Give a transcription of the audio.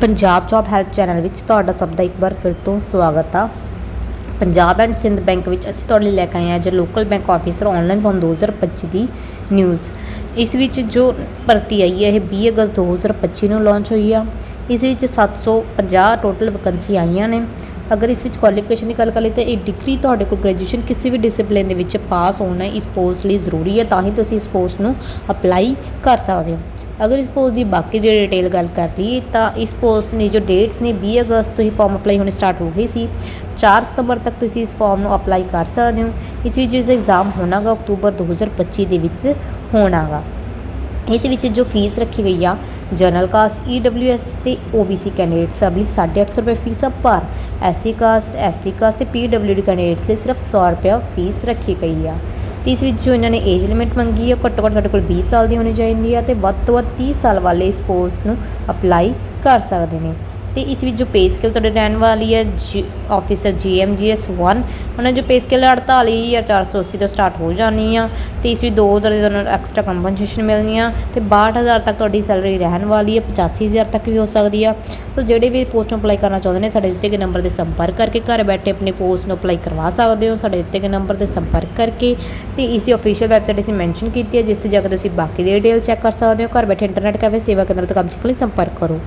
Punjab job help channel ਵਿੱਚ ਤੁਹਾਡਾ ਸਭ ਦਾ ਇੱਕ ਵਾਰ ਫਿਰ ਤੋਂ ਸਵਾਗਤ ਆ। ਪੰਜਾਬ ਐਂਡ ਸਿੰਧ ਬੈਂਕ ਵਿੱਚ ਅਸੀਂ ਤੁਹਾਡੇ ਲਈ ਲੈ ਕੇ ਆਏ ਹਾਂ ਅੱਜ local bank officer online form 2025 ਦੀ ਨਿਊਜ਼ ਇਸ ਵਿੱਚ ਜੋ ਭਰਤੀ ਆਈ ਹੈ, ਇਹ 20 ਅਗਸਤ 2025 ਨੂੰ ਲਾਂਚ ਹੋਈ ਆ। ਇਸ ਵਿੱਚ 750 ਟੋਟਲ ਵੈਕੈਂਸੀ ਆਈਆਂ ਨੇ। ਅਗਰ ਇਸ ਵਿੱਚ ਕੁਆਲੀਫਿਕੇਸ਼ਨ ਦੀ ਗੱਲ ਕਰ ਕਰੀਏ ਤਾਂ ਇਹ ਡਿਗਰੀ ਤੁਹਾਡੇ ਕੋਲ ਗ੍ਰੈਜੂਏਸ਼ਨ ਕਿਸੇ ਵੀ ਡਿਸਪਲਿਨ ਦੇ ਵਿੱਚ ਪਾਸ ਹੋਣਾ ਇਸ ਪੋਸਟ ਲਈ ਜ਼ਰੂਰੀ ਹੈ, ਤਾਂ ਹੀ ਤੁਸੀਂ ਇਸ ਪੋਸਟ ਨੂੰ ਅਪਲਾਈ ਕਰ ਸਕਦੇ ਹੋ। ਅਗਰ ਇਸ ਪੋਸਟ ਦੀ ਬਾਕੀ ਦੀ ਡਿਟੇਲ ਗੱਲ ਕਰ ਲਈਏ, ਤਾਂ ਇਸ ਪੋਸਟ ਨੇ ਜੋ ਡੇਟਸ ਨੇ 20 ਅਗਸਤ ਤੋਂ ਹੀ ਫਾਰਮ ਅਪਲਾਈ ਹੋਣੇ ਸਟਾਰਟ ਹੋ ਗਏ ਸੀ। 4 ਸਤੰਬਰ ਤੱਕ ਤੁਸੀਂ ਇਸ ਫਾਰਮ ਨੂੰ ਅਪਲਾਈ ਕਰ ਸਕਦੇ ਹੋ। ਇਸ ਵਿੱਚ ਇਸ ਐਗਜ਼ਾਮ ਹੋਣਾਗਾ, ਅਕਤੂਬਰ 2025 ਦੇ ਵਿੱਚ ਹੋਣਾਗਾ। ਇਸ ਵਿੱਚ ਜੋ ਫੀਸ ਰੱਖੀ ਗਈ ਆ ਜਨਰਲ ਕਾਸਟ ਈਡਬਲਯੂਐਸ ਤੇ ਓਬੀਸੀ ਕੈਂਡੀਡੇਟਸ ਸਭ ਲਈ 850 ਰੁਪਏ ਫੀਸ ਆ, ਪਰ ਐਸਸੀ ਕਾਸਟ ਐਸਟੀ ਕਾਸਟ ਤੇ ਪੀਡਬਲਯੂਡੀ ਕੈਂਡੀਡੇਟਸ ਲਈ ਸਿਰਫ 100 ਰੁਪਏ ਫੀਸ ਰੱਖੀ ਗਈ ਆ। ਤੇ ਇਸ ਵਿੱਚ ਜੋ ਇਹਨਾਂ ਨੇ ਏਜ ਲਿਮਿਟ ਮੰਗੀ ਹੈ ਘੱਟੋ ਘੱਟ ਤੁਹਾਡੇ ਕੋਲ 20 ਸਾਲ ਦੀ ਹੋਣੀ ਚਾਹੀਦੀ ਹੈ ਤੇ ਵੱਧ ਤੋਂ ਵੱਧ 30 ਸਾਲ ਵਾਲੇ ਇਸ ਪੋਸਟ ਨੂੰ ਅਪਲਾਈ ਕਰ ਸਕਦੇ ਨੇ। ਤੇ ਇਸ ਵਿੱਚ ਜੋ ਪੇ ਸਕੇਲ ਤੁਹਾਡੇ ਰਹਿਣ ਵਾਲੀ ਹੈ ਆਫੀਸਰ ਜੀਐਮਜੀਐਸ 1 ਉਹਨਾਂ ਦੀ ਜੋ ਪੇ ਸਕੇਲ 48480 ਤੋਂ ਸਟਾਰਟ ਹੋ ਜਾਣੀ ਆ। ਤੇ ਇਸ ਵਿੱਚ 2000 ਦੀ ਤੁਹਾਨੂੰ ਐਕਸਟਰਾ ਕੰਪਨਸੇਸ਼ਨ ਮਿਲਣੀ ਆ ਤੇ 62000 ਤੱਕ ਤੁਹਾਡੀ ਸੈਲਰੀ ਰਹਿਣ ਵਾਲੀ ਹੈ 85000 ਤੱਕ ਵੀ ਹੋ ਸਕਦੀ ਆ। ਸੋ ਜਿਹੜੇ ਵੀ ਪੋਸਟ ਨੂੰ ਅਪਲਾਈ ਕਰਨਾ ਚਾਹੁੰਦੇ ਨੇ, ਸਾਡੇ ਦਿੱਤੇ ਗਏ ਨੰਬਰ 'ਤੇ ਸੰਪਰਕ ਕਰਕੇ ਘਰ ਬੈਠੇ ਆਪਣੀ ਪੋਸਟ ਨੂੰ ਅਪਲਾਈ ਕਰਵਾ ਸਕਦੇ ਹੋ, ਸਾਡੇ ਦਿੱਤੇ ਗਏ ਨੰਬਰ 'ਤੇ ਸੰਪਰਕ ਕਰਕੇ। ਤੇ ਇਸ ਦੀ ਅਫੀਸ਼ੀਅਲ ਵੈਬਸਾਈਟ ਅਸੀਂ ਮੈਂਸ਼ਨ ਕੀਤੀ ਹੈ, ਜਿਸ ਤੇ ਜਾ ਕੇ ਤੁਸੀਂ ਬਾਕੀ ਦੀ ਡਿਟੇਲ ਚੈੱਕ ਕਰ ਸਕਦੇ ਹੋ। ਘਰ ਬੈਠੇ ਇੰਟਰਨੈਟ ਕੈਫੇ ਸੇਵਾ ਕੇਂਦਰ ਤੋਂ ਕੰਮ ਸਿੱਖਣ ਲਈ ਸੰਪਰਕ ਕਰੋ।